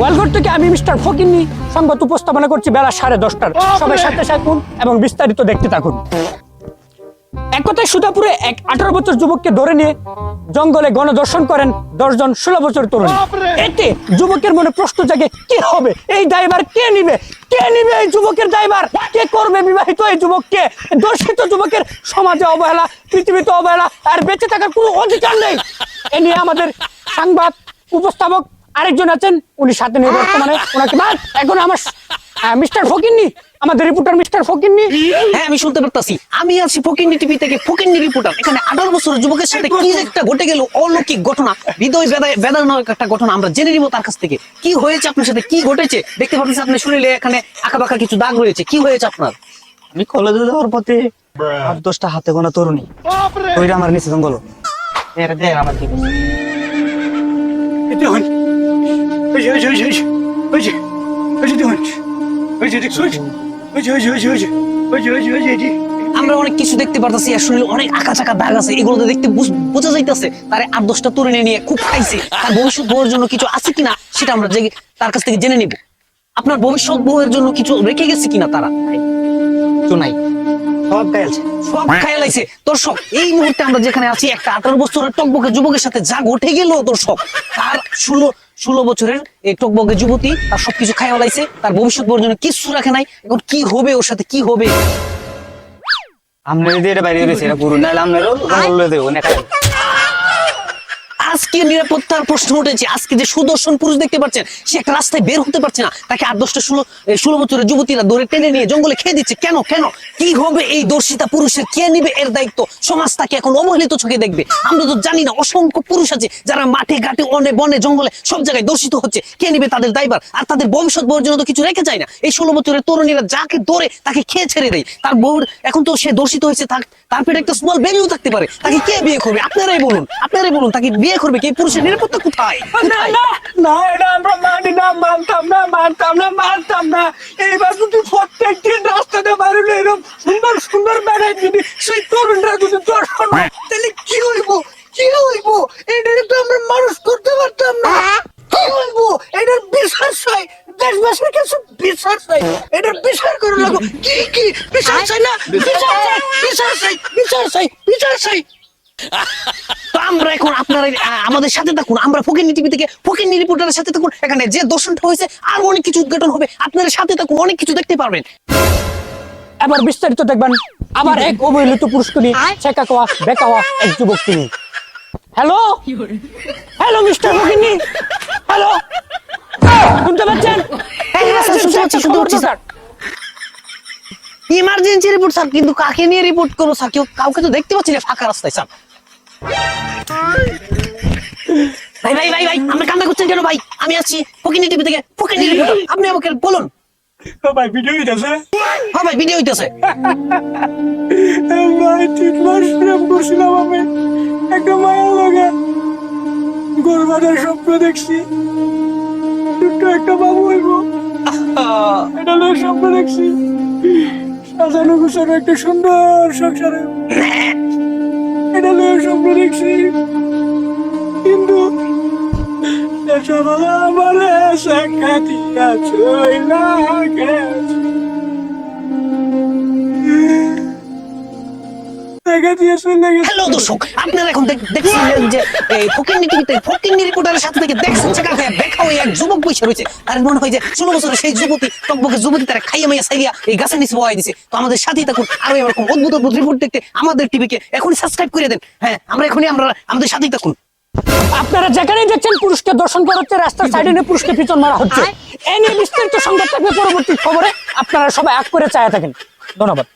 ওয়ালঘর থেকে আমি মিস্টার ফকিন্নি সংবাদ উপস্থাপনা করছি বেলা সাড়ে দশটার। সবাই সাথে থাকুন এবং বিস্তারিত দেখতে থাকুন। এক কথায় সুধাপুরে এক আঠারো বছর যুবককে ধরে নিয়ে জঙ্গলে গণদর্শন করেন দশজন ষোলো বছর তরুণ। এতে যুবকের মনে প্রশ্ন জাগে, কি হবে? এই ড্রাইভার কে নিবে? কে নিবে এই যুবকের ড্রাইভার কে করবে বিবাহিত এই যুবককে? দর্শিত যুবকের সমাজে অবহেলা, পৃথিবীতে অবহেলা, আর বেঁচে থাকার কোনো অধিকার নেই। এ নিয়ে আমাদের সংবাদ উপস্থাপক আরেকজন আছেন উনি সাথে নেই বর্তমানে। ওনাকে বাদ এখন আমার মিস্টার ফকিন্নি আমাদের রিপোর্টার মিস্টার ফকিন্নি। হ্যাঁ আমি শুনতে পারতাছি। আমি আছি ফকিন্নি টিভি থেকে ফকিন্নি রিপোর্টার এখানে আঠারো বছরের যুবকের সাথে কি একটা ঘটে গেল অলৌকিক ঘটনা হৃদয় বেদায় বেদনার একটা ঘটনা আমরা জেনে নিব তার কাছ থেকে। কি হয়েছে আপনার সাথে? কি ঘটেছে? দেখতে পাচ্ছি আপনি শরীরে এখানে আঁকা বাঁকা কিছু দাগ রয়েছে। কি হয়েছে আপনার? আমি কলেজে যাওয়ার পথে আট দশটা হাতে গোনা তরুণী। ওইটা আমার নিচে জঙ্গল। এর দেখ আমার কি। এতে হন। ওই যে ওই যে ওই যে ওই যে ওই যে দেখুন ওই যে দেখছ ওই যে ওই যে ওই যে ওই যে ওই যে ওই যে ওই যে ওই যে আমরা অনেক কিছু দেখতে পারতাছি আর শরীরে অনেক আঁকা চাকা দাগ আছে এগুলো তো দেখতে বোঝা যাইতেছে। তারে আট দশটা তরুণী নিয়ে খুব খাইছে। তার ভবিষ্যৎ বউয়ের জন্য কিছু আছে কিনা সেটা আমরা তার কাছ থেকে জেনে নিব। আপনার ভবিষ্যৎ বউয়ের জন্য কিছু রেখে গেছে কিনা তারা? কিছু নাই সব গাইলছে সব খেয়ালাইছে দর্শক এই মুহূর্তে আমরা যেখানে আছি একটা আঠারো বছরের টকবকে যুবকের সাথে যা ঘটে গেল দর্শক তার ষোলো ষোলো বছরের এই টকবকে যুবতী তার সবকিছু খাইয়ালাইছে তার ভবিষ্যৎ জন্য কিছু রাখে নাই। এখন কি হবে ওর সাথে কি হবে? আমরা যদি এটা বাইরে রয়েছে এটা পুরো নাহলে আমরা দেবো না। আজকে নিরাপত্তার প্রশ্ন উঠেছে। আজকে যে সুদর্শন পুরুষ দেখতে পাচ্ছেন, সে একটা রাস্তায় বের হতে পারছে না। তাকে আট দশটা ষোলো ষোলো বছরের যুবতীরা ধরে টেনে নিয়ে জঙ্গলে খেয়ে দিচ্ছে। কেন কেন? কি হবে এই দর্শিতা পুরুষের? কে নিবে এর দায়িত্ব? সমাজ তাকে এখন অবহেলিত চোখে দেখবে। আমরা তো জানি না, অসংখ্য পুরুষ আছে যারা মাঠে, ঘাটে, অনে, বনে, জঙ্গলে সব জায়গায় দর্শিত হচ্ছে। কে নিবে তাদের দায়বার আর তাদের ভবিষ্যৎ বউর জন্য তো কিছু রেখে যায় না। এই ষোলো বছরের তরুণীরা যাকে ধরে তাকে খেয়ে ছেড়ে দেয়? তার বউর এখন তো সে দর্শিত হয়েছে তার পেটে একটা স্মল বেবিও থাকতে পারে। তাকে কে বিয়ে করবে? আপনারাই বলুন আপনারাই বলুন, তাকে বিয়ে করবে কি? পুরুষের নিরাপত্তা কোথায়? না না না এটা আমরা মানি না মানতাম না মানতাম না মানতাম না। এইবার যদি প্রত্যেক দিন রাস্তাতে বাড়িলে এরকম সুন্দর সুন্দর বেড়ায় যদি সেই তরুণরা যদি দর্শন তাহলে কি হইব? কি হইব? এটাকে তো আমরা মানুষ করতে পারতাম না। কি হইব? এটার বিশ্বাস হয় দেশবাসীর কাছে বিশ্বাস হয় এটার বিচার করে লাগো। কি কি? বিশ্বাস হয় না? বিশ্বাস হয় বিশ্বাস হয় বিশ্বাস হয় বিশ্বাস হয় তো আমরা এখন আপনারা আমাদের সাথে থাকুন আমরা ফকির টিভি থেকে ফকির রিপোর্টারের সাথে থাকুন। এখানে যে দর্শনটা হয়েছে আর অনেক কিছু উদ্ঘাটন হবে। আপনারা সাথে থাকুন অনেক কিছু দেখতে পারবেন। এবার বিস্তারিত দেখবেন আবার এক অবহেলিত পুরস্কার নিয়ে শেখা খাওয়া বেকা এক যুবক তিনি। হ্যালো? হ্যালো মিস্টার মুখিনী হ্যালো? শুনতে পাচ্ছেন? হ্যাঁ, হ্যাঁ, শুনতে পাচ্ছি, শুনতে পাচ্ছি, স্যার। ইমার্জেন্সি রিপোর্ট স্যার কিন্তু কাকে নিয়ে রিপোর্ট করব স্যার কেউ কাউকে তো দেখতে পাচ্ছি না ফাঁকা রাস্তায় স্যার ভাই ভাই ভাই ভাই আমরা কান্না করছেন কেন ভাই? আমি আছি ফকিনি টিভি থেকে ফকিনি রিপোর্টার আপনি আমাকে বলুন। ভাই ভিডিও হইতাছে? হ্যাঁ ভাই ভিডিও হইতেছে। ভাই তিন মাস প্রেম করছিলাম আমি। একটা মায়ের লগে। স্বপ্ন দেখছি। ছোট্ট একটা বাবু হইব। এটা লয়ে স্বপ্ন দেখছি। সাজানো গুছানো একটা সুন্দর সংসারে। এটা লয়ে স্বপ্ন দেখছি কিন্তু সকালে আমার সাক্ষাৎ চইলা গেছে দেখা দিয়ে চলে গেছে হ্যালো দর্শক আপনারা এখন দেখ- যে এই ফকিন্নি টিভিতে ফকিন্নি রিপোর্টারের সাথে থেকে দেখছেন চেকা খায় দেখা হয়ে এক যুবক বসে রয়েছে। তার মনে হয় যে ষোলো বছরের সেই যুবতী টকবকে যুবতী তারা খাইয়া মাইয়া সাইয়া এই গাছের নিচে বহাই দিছে। তো আমাদের সাথেই থাকুন আরও এরকম অদ্ভুত অদ্ভুত রিপোর্ট দেখতে আমাদের টিভিকে এখনই সাবস্ক্রাইব করে দেন। হ্যাঁ আমরা এখনই আমরা আমাদের সাথেই থাকুন। আপনারা যেখানেই দেখছেন পুরুষকে দর্শন করা হচ্ছে রাস্তার সাইডে নিয়ে পুরুষকে পিছন মারা হচ্ছে। এই নিয়ে বিস্তারিত সংবাদ থাকবে পরবর্তী খবরে। আপনারা সবাই আগ করে চায়া থাকেন। ধন্যবাদ।